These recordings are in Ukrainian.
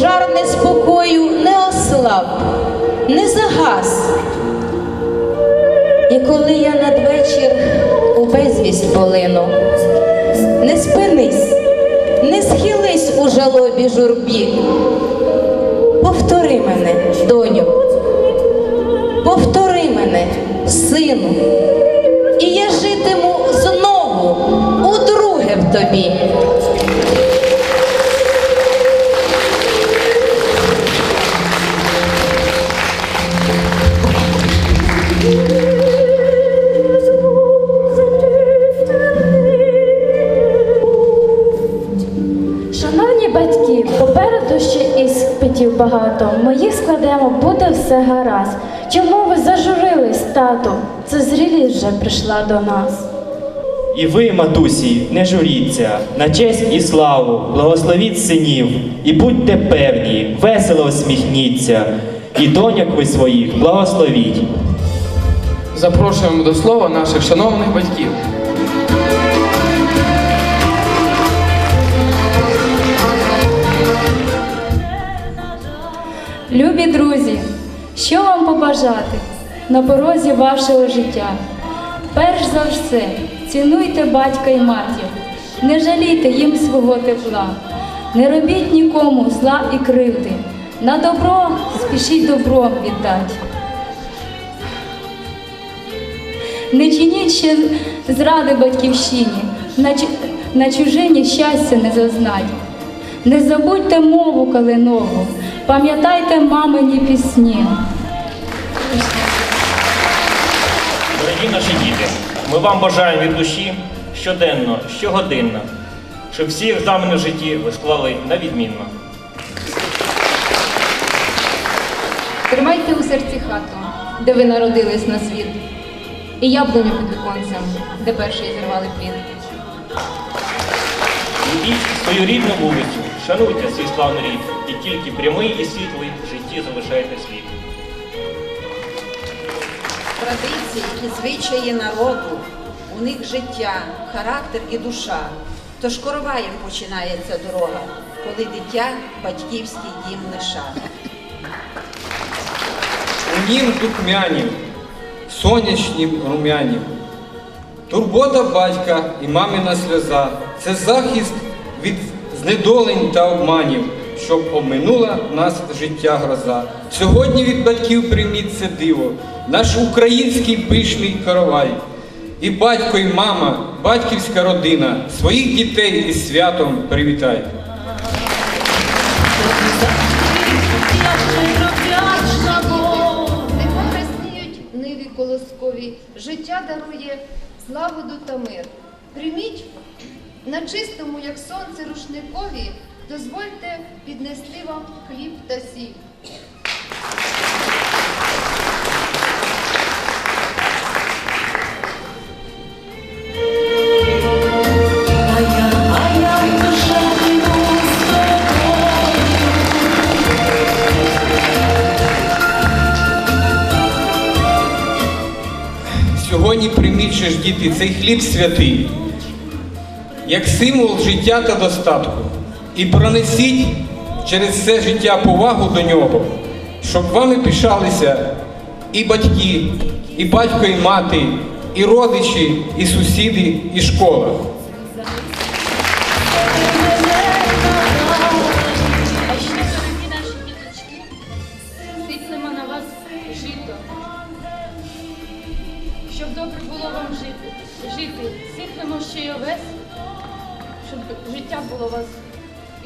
жар неспокою не ослаб, не загас. І коли я надвечір у безвість полину, не спинись, не схились у жалобі журбі. Повтори мене, доню, повтори мене, сину, і я житиму знову удруге в тобі. Багато. Складемо, буде все гаразд. Чому ви зажурились, тату? Це зрілість вже прийшла до нас. І ви, матусі, не журіться, на честь і славу, благословіть синів, і будьте певні, весело усміхніться, і доняк ви своїх благословіть. Запрошуємо до слова наших шановних батьків. Любі друзі, що вам побажати на порозі вашого життя? Перш за все, цінуйте батька і матір, не жалійте їм свого тепла, не робіть нікому зла і кривди. На добро спішіть добром віддать. Не чиніть ще зради батьківщині, на чужині щастя не зазнать. Не забудьте мову калинову, пам'ятайте мамині пісні. Дорогі наші діти, ми вам бажаємо від душі щоденно, щогодинно, щоб всі екзамени в житті ви склали на відмінно. Тримайте у серці хату, де ви народились на світ, і яблуню під віконцем, де перший зірвали плід. Любіть свою рідну вулицю, шануйте свій славний рід, і тільки прямий і світлий в житті залишайте слід. Традиції і звичаї народу, у них життя, характер і душа. Тож короваєм починається дорога, коли дитя батьківський дім лиша. У нім духмянім, сонячнім румянім. Турбота батька і мамина сльоза це захист від знедолень та обманів, щоб обминула нас життя гроза. Сьогодні від батьків прийміть це диво, наш український пишний коровай. І батько, і мама, батьківська родина, своїх дітей із святом привітай. Нехай рясніють ниві колоскові, життя дарує злагоду та мир. Прийміть на чистому, як сонце, рушникові, дозвольте піднести вам хліб та сіль. Сьогодні прийміть діти цей хліб святий, як символ життя та достатку. І пронесіть через це життя повагу до нього, щоб вами пишалися і батьки, і батько, і мати, і родичі, і сусіди, і школа.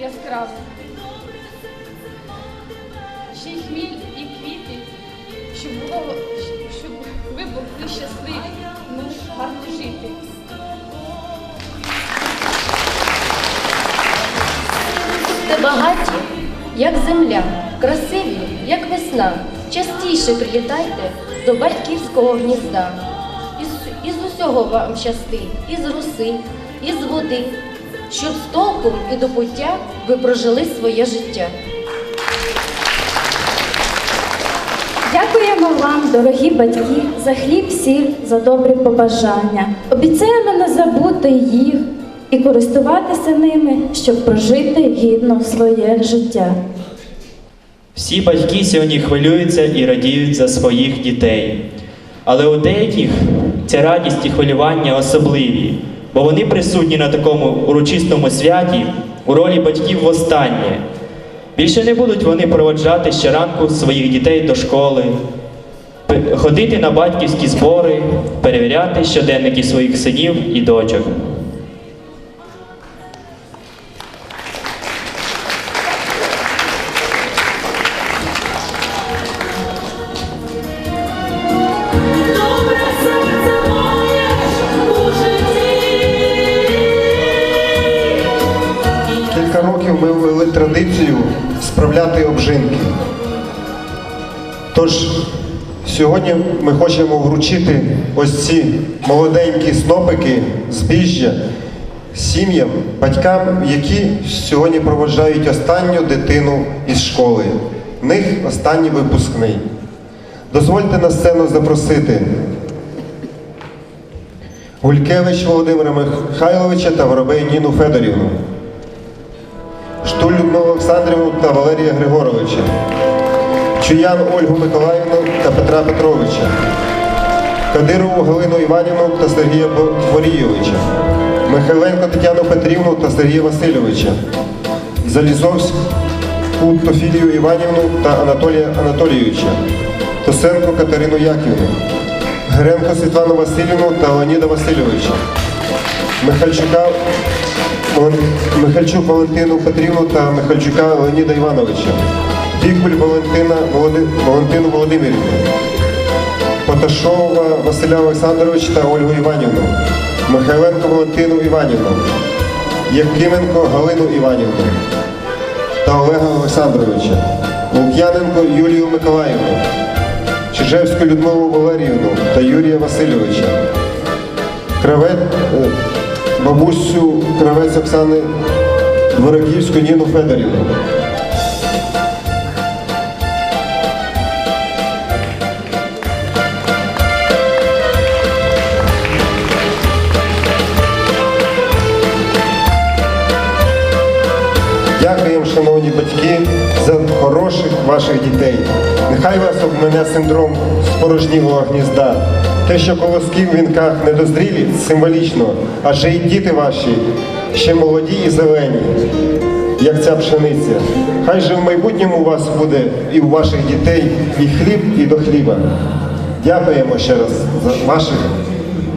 Яскраве. Ще й хміль і квіти, щоб було, щоб ви були щасливі, ну, гарно жити. Будьте багаті, як земля, красиві, як весна. Частіше прилітайте до батьківського гнізда. Із, із усього вам щастить, із роси, із води, щоб з толком і до пуття ви прожили своє життя. Дякуємо вам, дорогі батьки, за хліб, сіль, за добрі побажання. Обіцяємо не забути їх і користуватися ними, щоб прожити гідно своє життя. Всі батьки сьогодні хвилюються і радіють за своїх дітей. Але у деяких ця радість і хвилювання особливі, бо вони присутні на такому урочистому святі у ролі батьків востаннє. Більше не будуть вони проводжати щоранку своїх дітей до школи, ходити на батьківські збори, перевіряти щоденники своїх синів і дочок. Ми хочемо вручити ось ці молоденькі снопики збіжжя сім'ям, батькам, які сьогодні проводжають останню дитину із школи. В них останній випускний. Дозвольте на сцену запросити Гулькевич Володимира Михайловича та Воробей Ніну Федорівну. Штуль Людмилу Олександрівну та Валерія Григоровича, Чуян Ольгу Миколаївну та Петра Петровича, Кадирову Галину Іванівну та Сергія Борійовича, Михайленко Тетяну Петрівну та Сергія Васильовича, Залізовську Тофілію Іванівну та Анатолія Анатолійовича, Тосенко Катерину Яківну, Гренко Світлану Васильівну та Леоніда Васильовича, Михальчука Михальчук Валентину Петрівну та Михальчука Леоніда Івановича, Дікуль Валентина Валентину Володимирівну, Поташова Василя Олександровича та Ольгу Іванівну, Михайленко Валентину Іванівну, Якименко Галину Іванівну. Та Олега Олександровича, Лук'яненко Юлію Миколаївну, Чижевську Людмилу Валеріївну та Юрія Васильовича. Кравець, е, бабусю кравець Оксани Дворогівську Ніну Федорівну. Дякуємо, шановні батьки, за хороших ваших дітей. Нехай вас обмене синдром спорожнілого гнізда. Те, що колоски в вінках не дозрілі, символічно, адже і діти ваші ще молоді і зелені, як ця пшениця. Хай же в майбутньому у вас буде і у ваших дітей і хліб, і до хліба. Дякуємо ще раз за ваших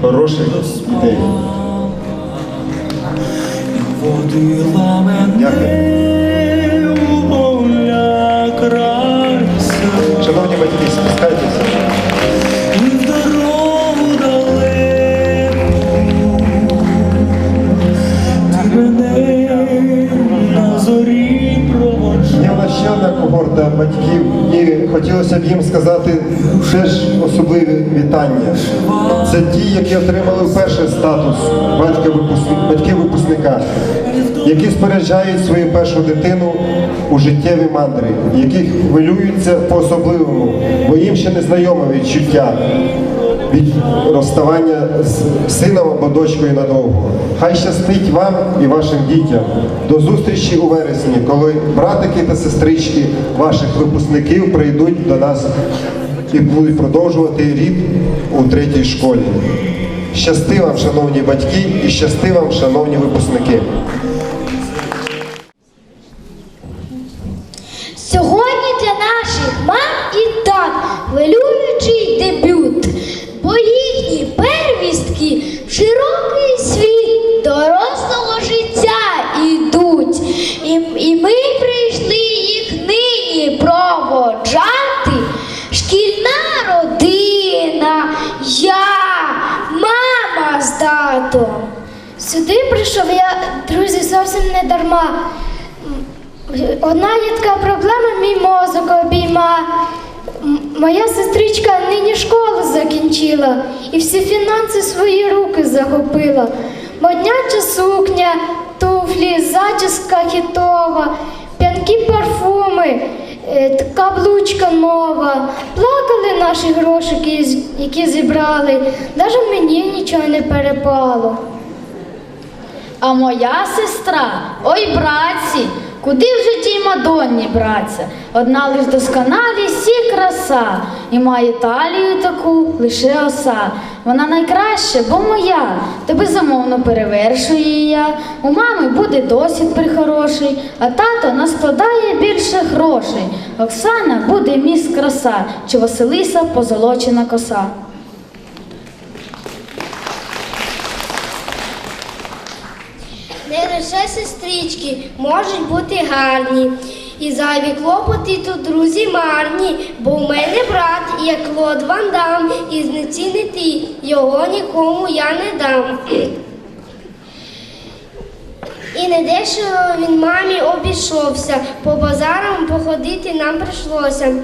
хороших дітей. Yakın. Це ті, які отримали вперше статус батька випускника, батьки випускника, які споряджають свою першу дитину у життєві мандри, які хвилюються по-особливому, бо їм ще не знайоме відчуття від розставання з сином або дочкою надовго. Хай щастить вам і вашим дітям. До зустрічі у вересні, коли братики та сестрички ваших випускників прийдуть до нас і будуть продовжувати рід у третій школі. Щасти вам, шановні батьки, і щасти вам, шановні випускники. Дарма. Одна є така проблема, мій мозок обійма. Моя сестричка нині школу закінчила і всі фінанси свої руки захопила. Модняча сукня, туфлі, зачіска хітова, п'янкі парфуми, е, каблучка нова. Плакали наші грошики, які зібрали. Навіть мені нічого не перепало. А моя сестра, ой братці, Куди вже тій Мадонні братися? Одна лиш досконалість і краса, і має талію таку лише оса. Вона найкраща, бо моя, та безумовно перевершую я. У мами буде досвід прихороший, а тато наскладає більше грошей. Оксана буде міс краса, чи Василиса позолочена коса. Не сестрички можуть бути гарні. І зайві клопоти тут, друзі, марні, бо в мене брат, як Клод Ван Дам, і знецінити його нікому я не дам. І не дешево він мамі обійшовся, по базарам походити нам прийшлося.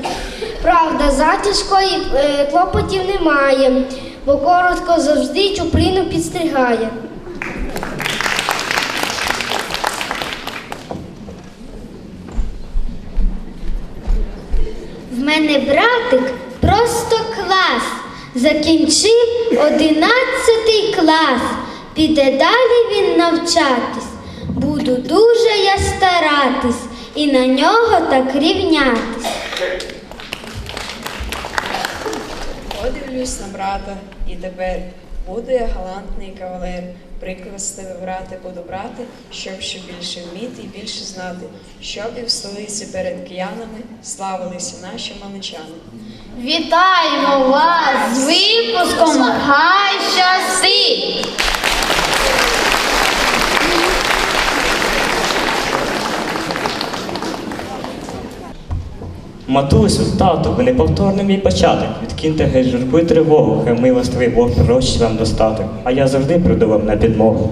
Правда, затяжко і е, клопотів немає, бо коротко завжди чупліну підстригає. Закінчив одинадцятий клас. Піде далі він навчатись. Буду дуже я старатись і на нього так рівнятись. Подивлюсь на брата, і тепер буду я галантний кавалер. Тебе, брате, буду брати, щоб ще більше вміти і більше знати, щоб і в столиці перед киянами славилися наші маличани. Вітаємо вас з випуском! Хай щастить! Матусю, тату, ви неповторний мій початок. Відкиньте геть журбу й тривогу, хай милостивий Бог пророчить вам достаток, а я завжди прийду вам на підмогу.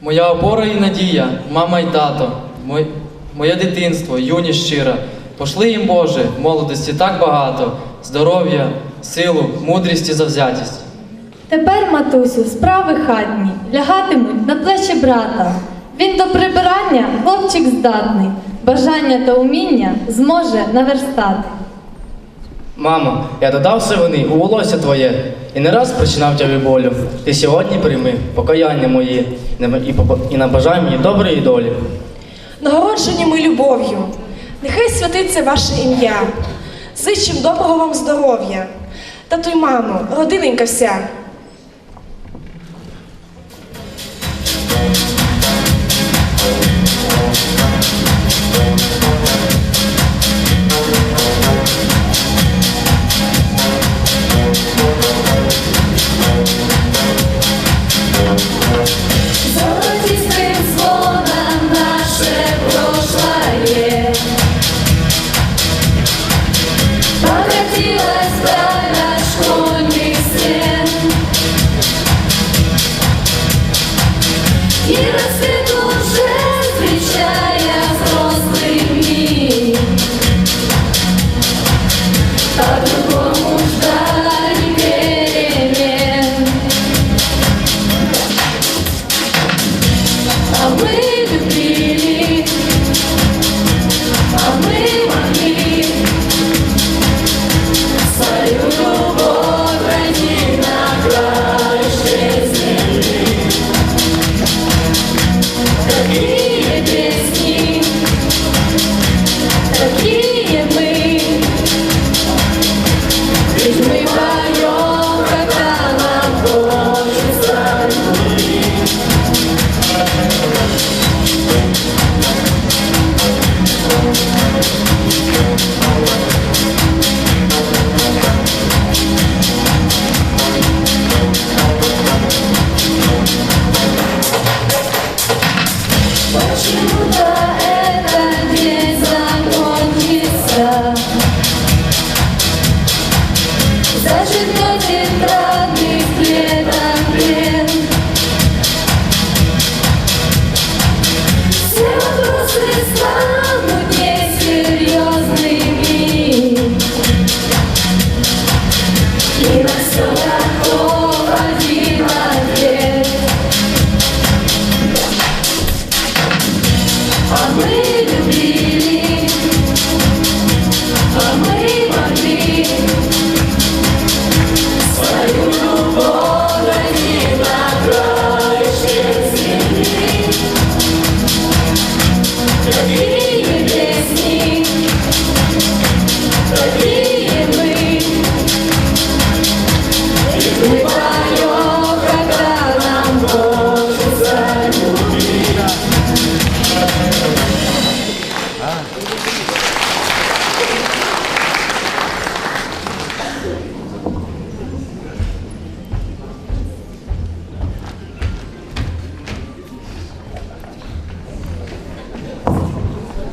Моя опора і надія, мама й тато, мой, моє дитинство, юність щира. Пошли їм, Боже, молодості так багато, здоров'я, силу, мудрість і завзятість. Тепер, матусю, справи хатні лягатимуть на плечі брата. Він до прибирання хлопчик здатний, бажання та уміння зможе наверстати. Мамо, я додав сивини у волосся твоє і не раз причинав тебе болю. Ти сьогодні прийми покаяння моє і на- і і набажай мені доброї долі. Нагороджені ми любов'ю, нехай святиться ваше ім'я. Зичим доброго вам здоров'я. Тату й мамо, родиненька вся.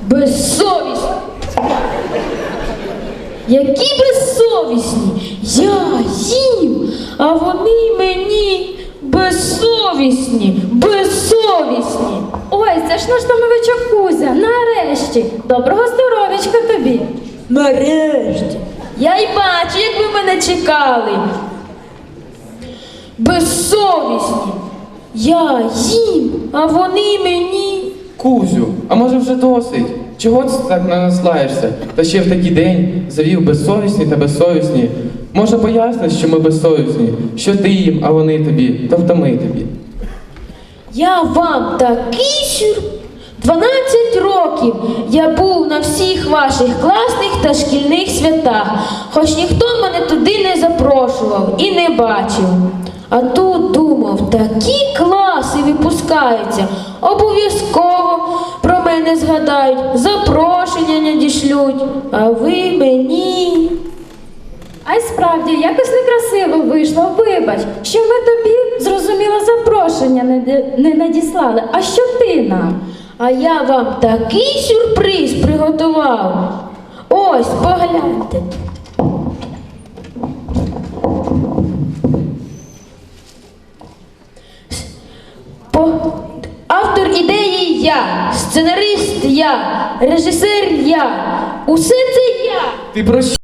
Безсовісні. Які безсовісні? Я їм, а вони мені безсовісні, безсовісні. Ой, це ж наш домовичок Кузя, нарешті. Доброго здоров'ячка тобі. Нарешті. Я й бачу, як ви мене чекали. Безсовісні. Я їм, а вони мені. Кузю, а може вже досить? Чого ти так на нас? Та ще в такий день завів безсовісні та безсовісні. Може поясниш, що ми безсовісні, що ти їм, а вони тобі, та втоми тобі. Я вам такий сюр. 12 років я був на всіх ваших класних та шкільних святах, хоч ніхто мене туди не запрошував і не бачив. А тут думав, такі класи випускаються, обов'язково про мене згадають, запрошення надішлють, а ви мені. А й справді, якось некрасиво вийшло, вибач, що ми тобі зрозуміло запрошення не, не надіслали. А що ти нам? А я вам такий сюрприз приготував. Ось, погляньте. По... Автор ідеї я, сценарист я, режисер я. Усе це я. Ти про що?